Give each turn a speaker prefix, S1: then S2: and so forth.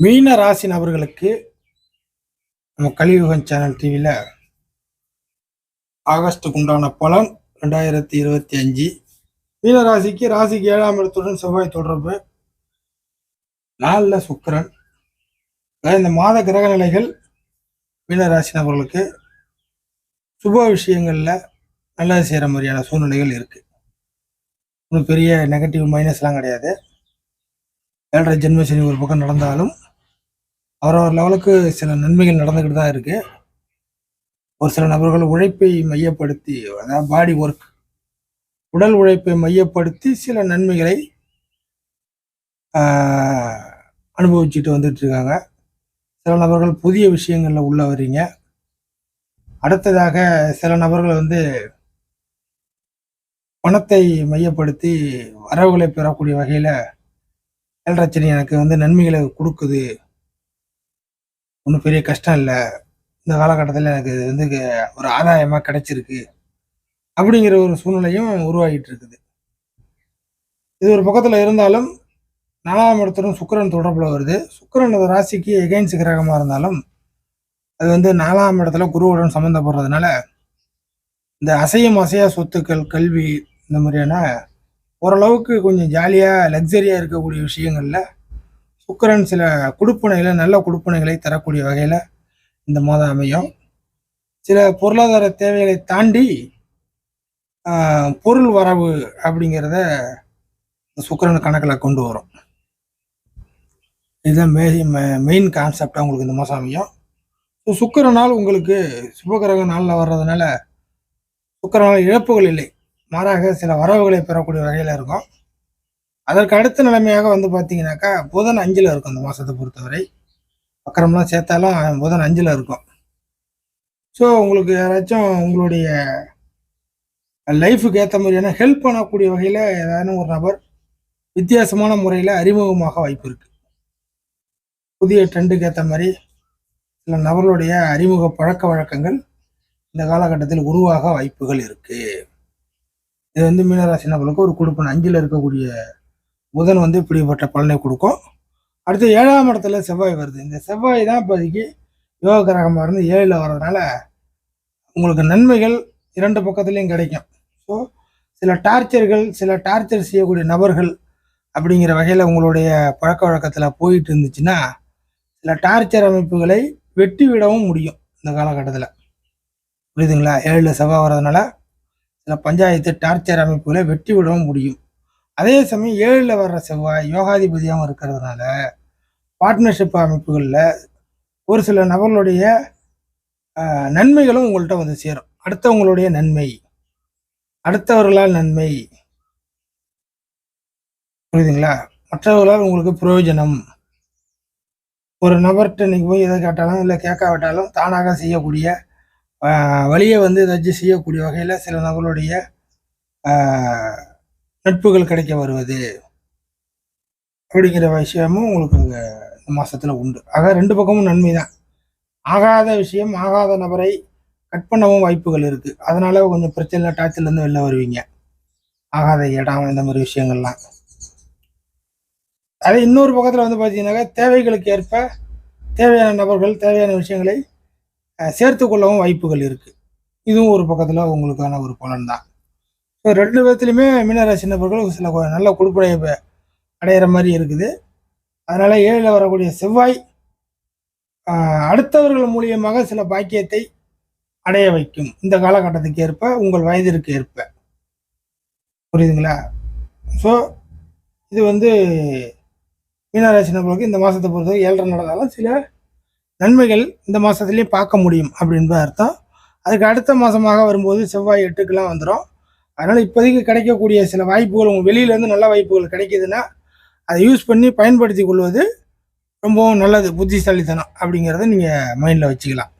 S1: மீன ராசி நபர்களுக்கு நம்ம கலியுகம் சேனல் டிவியில் ஆகஸ்டுக்கு உண்டான பலன் ரெண்டாயிரத்தி இருபத்தி அஞ்சு. மீன ராசிக்கு ராசிக்கு ஏழாம் இடத்துடன் செவ்வாய் தொடர்பு. நாலில் சுக்கரன். அதாவது இந்த மாத கிரக நிலைகள் மீன ராசி நபர்களுக்கு சுப விஷயங்களில் நல்லது செய்கிற மாதிரியான சூழ்நிலைகள் இருக்குது ஒன்றும் பெரிய நெகட்டிவ் மைனஸ்லாம் கிடையாது. ஏழரை ஜென்ம சனி ஒரு பக்கம் நடந்தாலும் அவரவர் லெவலுக்கு சில நன்மைகள் நடந்துக்கிட்டு தான் இருக்கு. ஒரு சில நபர்கள் உழைப்பை மையப்படுத்தி அதாவது பாடி ஒர்க் உடல் உழைப்பை மையப்படுத்தி சில நன்மைகளை அனுபவிச்சுட்டு வந்துட்டு இருக்காங்க. சில நபர்கள் புதிய விஷயங்களில் உள்ள வர்றீங்க. அடுத்ததாக சில நபர்கள் வந்து பணத்தை மையப்படுத்தி வரவுகளை பெறக்கூடிய வகையில் ஏழரச்சனி எனக்கு வந்து நன்மைகளை கொடுக்குது. ஒன்றும் பெரிய கஷ்டம் இல்லை. இந்த காலகட்டத்தில் எனக்கு இது வந்து ஒரு ஆதாயமாக கிடைச்சிருக்கு. அப்படிங்கிற ஒரு சூழ்நிலையும் உருவாகிட்டு இருக்குது. இது ஒரு பக்கத்தில் இருந்தாலும் நாலாம் இடத்துடன் சுக்கிரன் தொடர்பில் வருது. சுக்கிரன் ராசிக்கு எகைன்ஸ் கிரகமாக இருந்தாலும் அது வந்து நாலாம் இடத்துல குருவுடன் சம்மந்தப்படுறதுனால இந்த அசையும் அசையா சொத்துக்கள் கல்வி இந்த மாதிரியான ஓரளவுக்கு கொஞ்சம் ஜாலியாக லக்ஸரியாக இருக்கக்கூடிய விஷயங்களில் சுக்கிரன் சில கொடுப்பனைகளை நல்ல கொடுப்பனைகளை தரக்கூடிய வகையில் இந்த மாதம் அமையும். சில பொருளாதார தேவைகளை தாண்டி பொருள் வரவு அப்படிங்கிறத இந்த கணக்கில் கொண்டு வரும். இதுதான் மெ மெயின் கான்செப்டாக உங்களுக்கு இந்த மாதம் அமையும். ஸோ நாள் உங்களுக்கு சுபகிரக நாளில் வர்றதுனால சுக்கிரனால் இழப்புகள் இல்லை. மாறாக சில வரவுகளை பெறக்கூடிய வகையில் இருக்கும். அதற்கு அடுத்த நிலைமையாக வந்து பார்த்தீங்கன்னாக்கா புதன் அஞ்சில் இருக்கும் இந்த மாதத்தை பொறுத்தவரை. வக்கரம்லாம் சேர்த்தாலும் புதன் அஞ்சில் இருக்கும். ஸோ உங்களுக்கு யாராச்சும் உங்களுடைய லைஃபுக்கு ஏற்ற மாதிரியான ஹெல்ப் பண்ணக்கூடிய வகையில் ஏதாவது ஒரு நபர் வித்தியாசமான முறையில் அறிமுகமாக வாய்ப்பு இருக்குது புதிய ட்ரெண்டுக்கு ஏற்ற மாதிரி சில நபர்களுடைய அறிமுக பழக்க வழக்கங்கள் இந்த காலகட்டத்தில் உருவாக வாய்ப்புகள் இருக்குது இது வந்து மீனராசி நபர்களுக்கு ஒரு கொடுப்பன அஞ்சில் இருக்கக்கூடிய புதன் வந்து இப்படிப்பட்ட பலனை கொடுக்கும். அடுத்து ஏழாம் இடத்துல செவ்வாய் வருது. இந்த செவ்வாய் தான் இப்போதைக்கு யோக கிரகமாக இருந்து ஏழில் வர்றதுனால உங்களுக்கு நன்மைகள் இரண்டு பக்கத்துலேயும் கிடைக்கும். ஸோ சில டார்ச்சர்கள் சில டார்ச்சர் செய்யக்கூடிய நபர்கள் அப்படிங்கிற வகையில் உங்களுடைய பழக்க வழக்கத்தில் போயிட்டு இருந்துச்சுன்னா சில டார்ச்சர் அமைப்புகளை வெட்டி விடவும் முடியும் இந்த காலகட்டத்தில். புரியுதுங்களா? ஏழில் செவ்வாய் வர்றதுனால சில பஞ்சாயத்து டார்ச்சர் அமைப்புகளை வெட்டி விடவும் முடியும். அதே சமயம் ஏழில் வர்ற செவ்வாய் யோகாதிபதியாகவும் இருக்கிறதுனால பார்ட்னர்ஷிப் அமைப்புகளில் ஒரு சில நபர்களுடைய நன்மைகளும் உங்கள்கிட்ட வந்து சேரும். அடுத்தவங்களுடைய நன்மை. அடுத்தவர்களால் நன்மை. புரியுதுங்களா? மற்றவர்களால் உங்களுக்கு பிரயோஜனம். ஒரு நபர்கிட்ட நீங்கள் போய் எதை கேட்டாலும் இல்லை கேட்காவிட்டாலும் தானாக செய்யக்கூடிய வழியை வந்து ஏதாச்சும் செய்யக்கூடிய வகையில் சில நபர்களுடைய நட்புகள் கிடைக்க வருவது அப்படிங்கிற விஷயமும் உங்களுக்கு இந்த மாசத்துல உண்டு. ஆக ரெண்டு பக்கமும் நன்மை தான். ஆகாத விஷயம் ஆகாத நபரை கட் பண்ணவும் வாய்ப்புகள் இருக்கு. அதனால கொஞ்சம் பிரச்சனை டாச்சில் இருந்து வெளில வருவீங்க. ஆகாத இடம் இந்த மாதிரி விஷயங்கள்லாம். அதே இன்னொரு பக்கத்தில் வந்து பார்த்தீங்கன்னாக்கா தேவைகளுக்கு ஏற்ப தேவையான நபர்கள் தேவையான விஷயங்களை சேர்த்து கொள்ளவும் வாய்ப்புகள் இருக்கு. இதுவும் ஒரு பக்கத்தில் உங்களுக்கான ஒரு பலன் தான். ரெண்டு விதத்துலையுமே மீனராசி நபர்கள் சில நல்ல கொடுப்பனையை அடையிற மாதிரி இருக்குது. அதனால் ஏழில் வரக்கூடிய செவ்வாய் அடுத்தவர்கள் மூலியமாக சில பாக்கியத்தை அடைய வைக்கும். இந்த காலகட்டத்துக்கு ஏற்ப உங்கள் வயதிற்கு ஏற்ப. புரியுதுங்களா? ஸோ இது வந்து மீனராசி நபர்களுக்கு இந்த மாதத்தை பொறுத்தவரை ஏழரை நடந்தாலும் சில நன்மைகள் இந்த மாதத்துலேயும் பார்க்க முடியும் அப்படின்ற அர்த்தம். அதுக்கு அடுத்த மாதமாக வரும்போது செவ்வாய் எட்டுக்கெல்லாம் வந்துடும் அதனால் இப்போதைக்கு கிடைக்கக்கூடிய சில வாய்ப்புகள் உங்கள் வெளியிலேருந்து நல்ல வாய்ப்புகள் கிடைக்கிதுன்னா அதை யூஸ் பண்ணி பயன்படுத்தி கொள்வது ரொம்பவும் நல்லது புத்திசாலித்தனம் அப்படிங்கிறத நீங்கள் மைண்டில் வச்சுக்கலாம்.